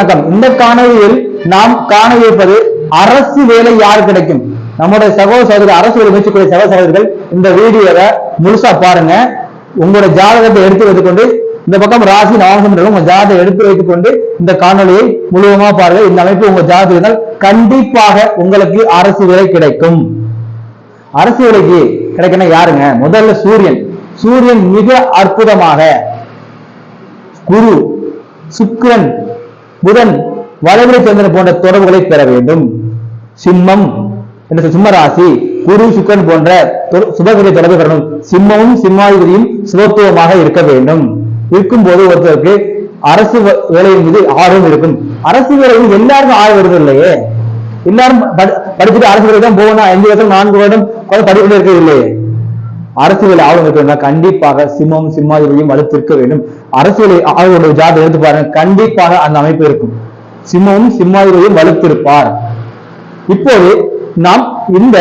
வணக்கம். இந்த காணொலியில் நாம் காண இருப்பது அரசு வேலை யார் கிடைக்கும்? நம்முடைய சகோதர சகோதரி அரசு வேலை முயற்சிக்கூடிய சகோதர சகோதரிகள் இந்த வீடியோவை முழுசா பாருங்க. உங்களோட ஜாதகத்தை எடுத்து வைத்துக்கொண்டு இந்த பக்கம் ராசி நவசந்திரம் உங்க ஜாதகத்தை எடுத்து வைத்துக் கொண்டு இந்த காணொலியை முழுவதுமா பாருங்க இந்த அமைப்பு உங்க ஜாதகங்கள் இருந்தால் கண்டிப்பாக உங்களுக்கு அரசு வேலை கிடைக்கும். அரசு வேலைக்கு கிடைக்கணும் யாருங்க? முதல்ல சூரியன். சூரியன் மிக அற்புதமாக குரு சுக்கிரன் புதன் வளவிரை சந்திரன் போன்ற தொடர்புகளை பெற வேண்டும். சிம்மம் என்ற சிம்ம ராசி குரு சுக்கன் போன்ற தொ- தொடர்பு பெறணும் சிம்மமும் சிம்மாதிபதியும் சுபத்துவமாக இருக்க வேண்டும். இருக்கும்போது ஒருத்தருக்கு அரசு வ- வேலையின் மீது ஆர்வம் இருக்கும். அரசு வேலையில் எல்லாருக்கும் ஆர்வம் வருது இல்லையே. எல்லாரும் படி- படிச்சுட்டு அரசு வேலை தான் போகணும் அஞ்சு வருஷம் நான்கு வருடம் படிப்பு படிக்கொண்டு இருக்கிறது இல்லையே. அரசியல் ஆர்வம் இருக்கிறதா கண்டிப்பாக சிம்மம் சிம்மாதிபதியும் வலுத்திருக்க வேண்டும். அரசியல் ஆர்வம் ஜாதகம் எடுத்து பாருங்க. கண்டிப்பாக அந்த அமைப்பு இருக்கும். சிம்மமும் சிம்மாதிபதியும் வலுத்திருப்பார். இப்போது நாம் இந்த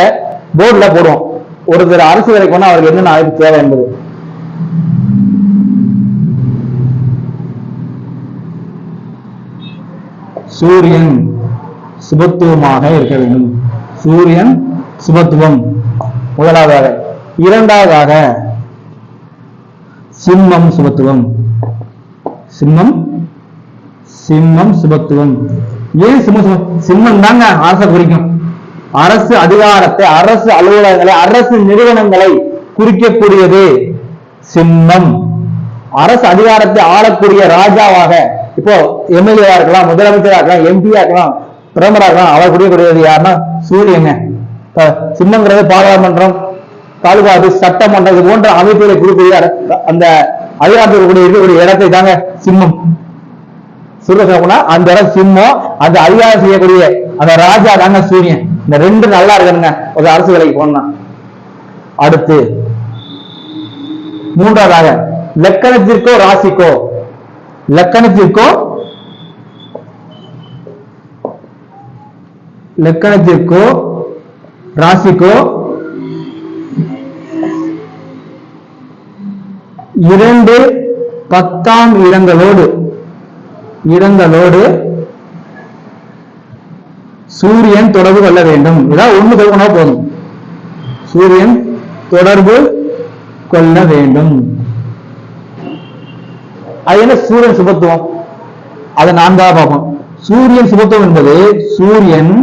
போர்டுல போடுவோம். ஒருத்தர் அரசு வேலைக்கு போனா அவருக்கு என்னென்ன அமைப்பு தேவை என்பது. சூரியன் சுபத்துவமாக இருக்க வேண்டும். சூரியன் சுபத்துவம். முதலாவதாக இரண்டாவதாக சிம்மம் சுபத்துவம். சிம்மம் சிம்மம் சுபத்துவம். ஏன் சிம்ம சிம்மம் தாங்க அரசை குறிக்கும். அரசு அதிகாரத்தை அரசு அலுவலகங்களை அரசு நிறுவனங்களை குறிக்கக்கூடியது சிம்மம். அரசு அதிகாரத்தை ஆளக்கூடிய ராஜாவாக இப்போ எம்எல்ஏவா இருக்கலாம் முதலமைச்சரா இருக்கலாம் எம்பியா இருக்கலாம் பிரதமரா இருக்கலாம் அவர் குறிக்கக்கூடியது யாருன்னா சூரியங்க. சிம்மங்கிறது சின்னங்கிறது பாராளுமன்றம் தாலுகா சட்டமன்றம் இது போன்ற அமைப்புகளை குறிப்பிட அந்த அந்த கூட இருக்கக்கூடிய இடத்தை தாங்க சிம்மம். சுருக்க அந்த இடம் சிம்மம் அந்த அதிகாரம் செய்யக்கூடிய அந்த ராஜா தாங்க சூரியன். இந்த ரெண்டு நல்லா இருக்கணுங்க. ஒரு அரசு வேலைக்கு போனா அடுத்து மூன்றாவதாக லக்கணத்திற்கோ ராசிக்கோ? லக்கணத்திற்கோ? லக்கணத்திற்கோ ராசிக்கோ? இரண்டு பத்தாம் இடங்களோடு இடங்களோடு சூரியன் தொடர்பு கொள்ள வேண்டும். இதான் ஒண்ணு சொல்லணும்னா போதும். சூரியன் தொடர்பு கொள்ள வேண்டும். அது என்ன சூரியன் சுபத்துவம்? அதை நான்காக பார்ப்போம். சூரியன் சுபத்துவம் என்பது சூரியன்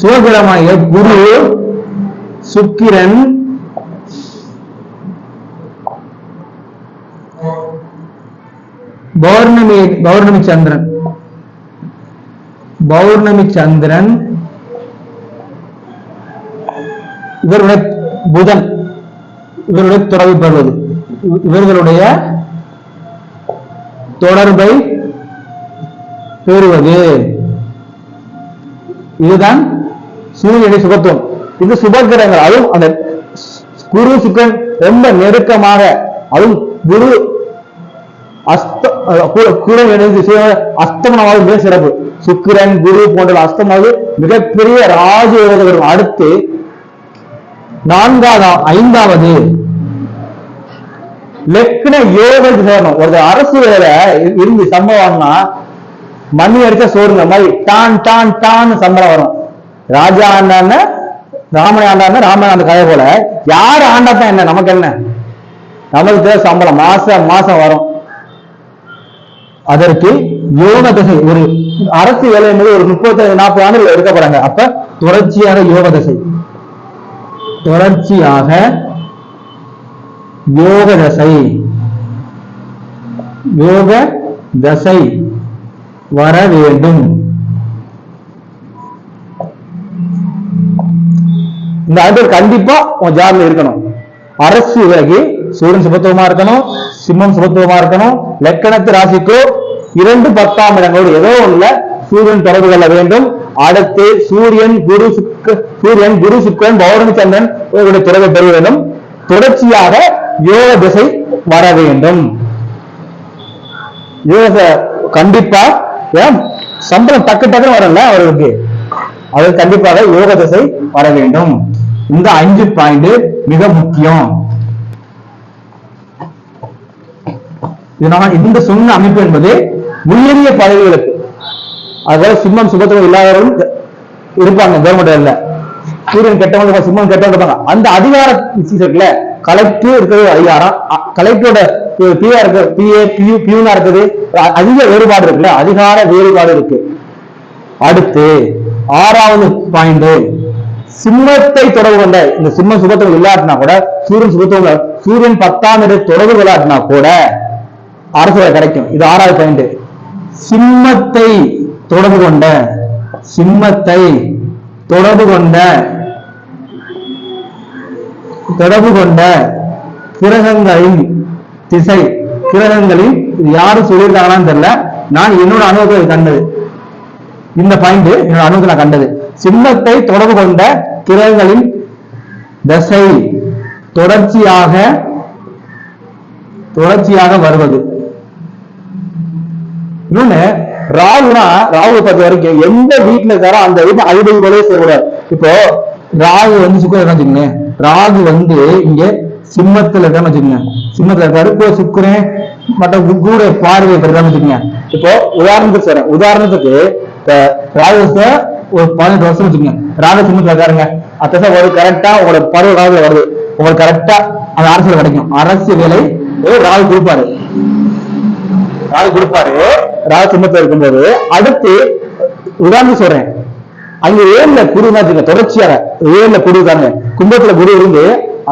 சுவகிரமாய குரு சுக்கிரன் பௌர்ணமி பௌர்ணமி சந்திரன். பௌர்ணமி சந்திரன் இவருடைய புதன் இவருடைய துறவு பெறுவது இவர்களுடைய தொடர்பை பெறுவது. இதுதான் சூரியனுடைய சுபத்துவம் இது சுபகிரகங்கள் அதுவும் அந்த குரு சுக்கன் ரொம்ப நெருக்கமாக அதுவும் குரு அஸ்த கூட குரு அஸ்தமனமாவது மிக சிறப்பு. சுக்கிரன் குரு போன்ற அஸ்தமாவது மிகப்பெரிய ராஜயோகம் யோகர்கள் அடுத்து நான்காவது ஐந்தாவது. லெக்ன யோக சேரணும் ஒரு அரசு வேலை இருந்து சம்பவம்னா மணி அடிச்ச சோறுங்க மாதிரி டான் டான் டான் சம்பளம் வரும். ராஜா ஆண்டான ராமன் ஆண்டான ராமன் ஆண்ட கதை போல யார் ஆண்டாத்தான் என்ன? நமக்கு என்ன? நமக்கு சம்பளம். மாசம் மாசம் வரும். அதற்கு யோக தசை ஒரு அரசு வேலை என்பது ஒரு முப்பத்தி நாற்பது ஆண்டுகள் எடுக்கப்படுறாங்க போறாங்க. அப்ப தொடர்ச்சியாக யோக தசை. தொடர்ச்சியாக யோக தசை. யோக தசை வர வேண்டும். இந்த ஆண்டு கண்டிப்பா உன் ஜாப்ல இருக்கணும். அரசு விலகி சூரியன் சுபத்துவமா இருக்கணும் சிம்மம் சுபத்துவமா இருக்கணும் லக்கணத்து ராசிக்கோ இரண்டு பத்தாம் இடங்களோடு ஏதோ ஒண்ணுல சூரியன் தொடர்பு கொள்ள வேண்டும். அடுத்து சூரியன் குரு சுக்க சூரியன் குரு சுக்கரன் பௌரணி சந்திரன் இவர்களுடைய தொடர்பை பெற வேண்டும். தொடர்ச்சியாக யோக திசை வர வேண்டும். யோக கண்டிப்பா ஏன்? சம்பளம் டக்கு டக்குன்னு வரல அவர்களுக்கு அவர் கண்டிப்பாக யோக திசை வர வேண்டும். இந்த அஞ்சு பாயிண்ட் மிக முக்கியம். இதனால் இந்த சொன்ன அமைப்பு என்பது உயரிய பதவிகளுக்கு அதுபோல சிம்மம் சுபத்திரம் இல்லாதவர்களும் இருப்பாங்க கவர்மெண்ட் வேலையில. சூரியன் கெட்டவங்க சிம்மம் கெட்டவங்க இருப்பாங்க. அந்த அதிகார இருக்குல்ல கலெக்டர் இருக்கிறது அதிகாரம். கலெக்டரோட பிஆ இருக்க பிஏ பியூ பியூனா இருக்குது. அதிக வேறுபாடு இருக்குல்ல அதிகார வேறுபாடு இருக்கு. அடுத்து ஆறாவது பாயிண்ட் சிம்மத்தை தொடர்பு கொண்ட இந்த சிம்ம சுபத்துவம் இல்லாட்டினா கூட சூரியன் சுபத்துவம் சூரியன் பத்தாம் இடம் தொடர்பு விளையாட்டினா கூட அரசுல கிடைக்கும். இது ஆறாவது பாயிண்ட் சிம்மத்தை தொடர்பு கொண்ட சிம்மத்தை தொடர்பு கொண்ட தொடர்பு கொண்ட கிரகங்களின் திசை. கிரகங்களின் இது யாரும் சொல்லியிருக்காங்களான்னு தெரியல. நான் என்னோட அனுபவத்தை கண்டது. இந்த பாயிண்ட் என்னோட அனுபவத்தை நான் கண்டது. சிம்மத்தை தொடர்பு கொண்ட கிரகங்களின் தசை தொடர்ச்சியாக தொடர்ச்சியாக வருவது. இன்னொன்னு ராகுனா ராகு பொறுத்த வரைக்கும் எந்த வீட்டுல இருக்காரோ அந்த வீட்டு அதிபதி போலவே செய்யக்கூடாது இப்போ ராகு வந்து சுக்கரன் வச்சுக்கோங்க ராகு வந்து இங்க சிம்மத்துல இருக்கான்னு வச்சுக்கோங்க சிம்மத்துல இருக்காரு. இப்போ சுக்கரன் மற்ற கூட பார்வை இருக்கான்னு வச்சுக்கோங்க இப்போ உதாரணத்துக்கு சொல்றேன். உதாரணத்துக்கு ராகு ஒரு பதினெட்டு வருஷம் வச்சுக்கோங்க. ராகு சிம்மத்துல இருக்காருங்க. அத்தசை ஒரு கரெக்டா உங்களோட பருவ காலத்துல வருது. உங்களுக்கு கரெக்டா அந்த அரசியல் கிடைக்கும். அரசு வேலை ஏ, ராகு கொடுப்பாரு. ராகு கொடுப்பாரு. ராகு சிம்மத்துல இருக்கும்போது அடுத்து உதாரணம் சொல்றேன். அங்க ஏழுல குரு தொடர்ச்சியார தொடர்ச்சியாக ஏழுல குரு தானே கும்பத்துல குரு இருந்து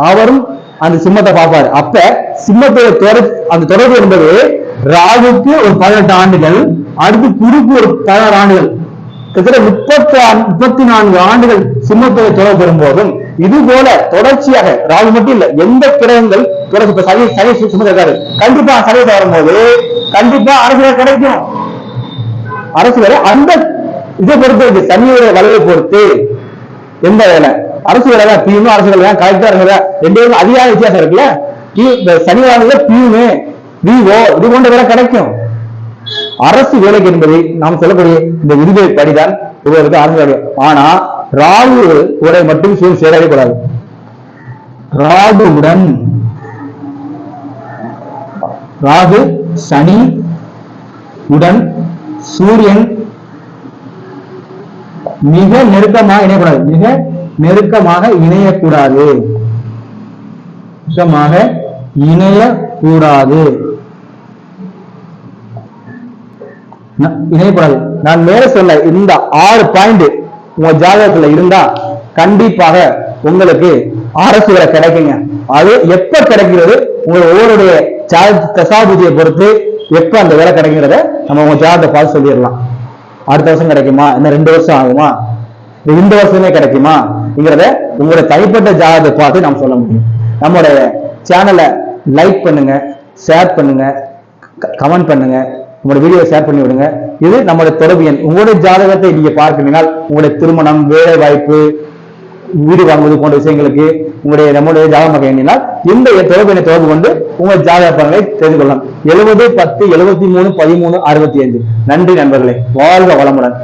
அவரும் அந்த சிம்மத்தை பார்ப்பாரு. அப்ப சிம்மத்தோட தொடர் அந்த தொடர்பு என்பது ராகுக்கு ஒரு பதினெட்டு ஆண்டுகள் அடுத்து குருக்கு ஒரு பதினாறு ஆண்டுகள். கிட்டத்தட்ட முப்பத்தி முப்பத்தி நான்கு ஆண்டுகள் சிம்மத்தோட தொடர்பு பெறும்போதும் இது போல தொடர்ச்சியாக ராகு மட்டும் இல்ல எந்த கிரகங்கள் தொடர்ச்சி இப்ப சனி சனி சிம்மத்தில் இருக்காரு கண்டிப்பா சனி வரும்போது கண்டிப்பா அரசியல் கிடைக்கும். அரசு வேலை அந்த இதை பொறுத்து சனியோட வலையை பொறுத்து எந்த வேலை? அரசு வேலை தான் பியூனும் அரசு வேலை தான் கலெக்டர் அரசு வேலை ரெண்டு பேரும் அதிகார வித்தியாசம் இருக்குல்ல? இந்த சனி வேலையில பியூனு விஓ இது போன்ற வேலை கிடைக்கும். அரசு வேலைக்கு என்பதை நாம் சொல்லக்கூடிய இந்த விதிகளை படிதான். ஒருவருக்கு அரசு வேலை ஆனா ராகு உரை மட்டும் சூழ் சேரவே கூடாது ராகுவுடன் ராகு சனி உடன் சூரியன் மிக நெருக்கமாக இணையக்கூடாது. மிக நெருக்கமாக இணையக்கூடாது. நெருக்கமாக இணையக்கூடாது. இணையக்கூடாது. நான் மேல சொல்ல இந்த ஆறு பாயிண்ட் உங்க ஜாதகத்துல இருந்தா கண்டிப்பாக உங்களுக்கு அரசு வேலை கிடைக்குங்க. அது எப்ப கிடைக்கிறது? உங்க ஒவ்வொருடைய ஜாத- தசாபுதியை பொறுத்து எப்ப அந்த வேலை கிடைக்கிறத நம்ம உங்க ஜாதகத்தை பார்த்து சொல்லிடலாம். அடுத்த வருஷம் கிடைக்குமா? இன்னும் ரெண்டு வருஷம் ஆகுமா? இந்த வருஷமே கிடைக்குமாங்கிறத உங்களுடைய தனிப்பட்ட ஜாதகத்தை பார்த்து நாம் சொல்ல முடியும். நம்மளுடைய சேனலை லைக் பண்ணுங்க ஷேர் பண்ணுங்க கமெண்ட் பண்ணுங்க. உங்களோட வீடியோ ஷேர் பண்ணி விடுங்க. இது நம்மளோட தொடர்பு எண். உங்களுடைய ஜாதகத்தை நீங்க பார்க்கிறீர்கள் உங்களுடைய திருமணம் வேலை வாய்ப்பு வீடு வாங்குவது போன்ற விஷயங்களுக்கு உங்களுடைய நம்முடைய ஜாதகம் எண்ணினால் இந்த தொடர்பு எண்ணை தொடர்பு கொண்டு உங்கள் ஜாதக பலனை தெரிந்து கொள்ளலாம். எழுபது பத்து எழுபத்தி மூணு பதிமூணு அறுபத்தி ஐந்து. நன்றி நண்பர்களே. வாழ்க வளமுடன்.